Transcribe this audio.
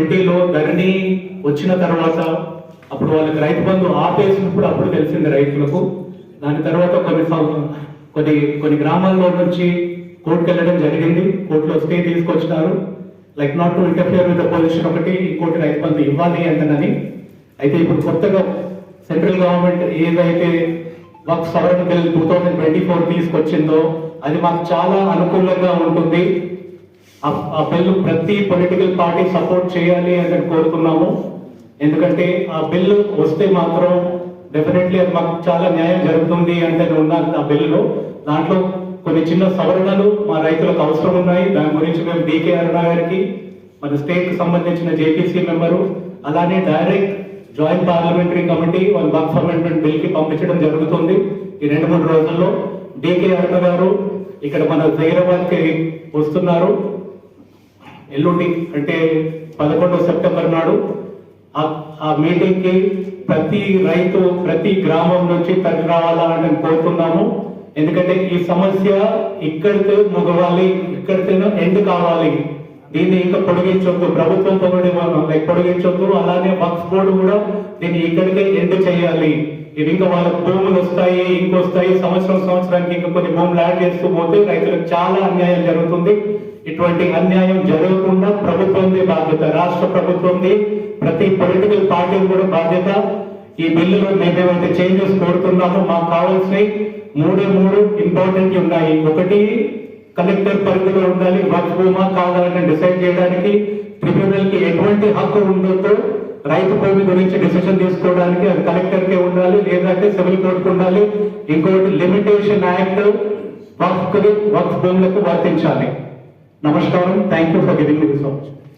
ట్వంటీలో ధరణి వచ్చిన తర్వాత అప్పుడు వాళ్ళకి రైతు బంధు ఆపేసినప్పుడు అప్పుడు తెలిసింది రైతులకు. దాని తర్వాత కొన్ని కొన్ని కొన్ని గ్రామాల్లో నుంచి కోర్టుకు వెళ్ళడం జరిగింది. కోర్టులో స్టే తీసుకొచ్చినారు like not to interfere with position ఒకటి ఇంకోటి రైతు బంధు ఇవ్వాలి అంటనని. అయితే ఇప్పుడు కొత్తగా సెంట్రల్ గవర్నమెంట్ ఏదైతే మాకు సవరణ bill two thousand twenty four తీసుకొచ్చిందో అది మాకు చాలా అనుకూలంగా ఉంటుంది. ఆ- బిల్లు ప్రతి పొలిటికల్ పార్టీ సపోర్ట్ చేయాలి అని కోరుతున్నాము. ఎందుకంటే ఆ బిల్లు వస్తే మాత్రం డెఫినెట్లీ అది మాకు చాలా న్యాయం జరుగుతుంది అంటే ఉన్న ఆ బిల్లులో. దాంట్లో కొన్ని చిన్న సవరణలు మా రైతులకు అవసరం ఉన్నాయి. దాని గురించి మేము డీకే అరుణ గారికి మన స్టేట్కి సంబంధించిన జేపీసీ మెంబరు అలానే డైరెక్ట్ జాయింట్ పార్లమెంటరీ కమిటీ వాళ్ళ వర్క్ అమెండ్మెంట్ బిల్కి పంపించడం జరుగుతుంది ఈ రెండు మూడు రోజుల్లో. డీకే అరుణ గారు ఇక్కడ మన జైరాబాద్కి వస్తున్నారు. ఎల్లుండి అంటే పదకొండో సెప్టెంబర్ నాడు ఆ- ఆ మీటింగ్కి ప్రతి రైతు ప్రతి గ్రామం నుంచి తరలి రావాలని కోరుతున్నాము. ఎందుకంటే ఈ సమస్య ఇక్కడితో ముగవాలి ఇక్కడితేనో ఎండ్ కావాలి. దీన్ని ఇంకా పొడిగించొద్దు. ప్రభుత్వం పొగడి పొడిగించొద్దు. అలానే వక్స్ బోర్డు కూడా దీన్ని ఇక్కడికే ఎండ్ చేయాలి. ఇది ఇంకా వాళ్ళకి భూములు వస్తాయి ఇంకొస్తాయి సంవత్సరం సంవత్సరానికి ఇంకా కొన్ని భూములు యాడ్ చేస్తూ పోతే రైతులకు చాలా అన్యాయం జరుగుతుంది. ఇటువంటి అన్యాయం జరగకుండా ప్రభుత్వంది బాధ్యత. రాష్ట్ర ప్రభుత్వంది. ప్రతి పొలిటికల్ పార్టీ కూడా బాధ్యత. ఈ బిల్లులో మేమేమైతే చేంజెస్ కోరుతున్నామో మాకు కావాల్సినవి మూడే మూడు ఇంపార్టెంట్ ఉన్నాయి. ఒకటి కలెక్టర్ పరిధిలో ఉండాలి. వర్క్ భూమా కావాలని డిసైడ్ చేయడానికి ట్రిబ్యునల్కి ఎటువంటి హక్కు ఉండొద్దో. రైతు భూమి గురించి డిసిషన్ తీసుకోవడానికి అది కలెక్టర్ కే ఉండాలి లేదంటే సివిల్ కోర్టుకు ఉండాలి. ఇంకోటి లిమిటేషన్ యాక్ట్ వక్ఫ్ వక్ఫ్ భూములకు వర్తించాలి. నమస్కారం. Thank you for giving this opportunity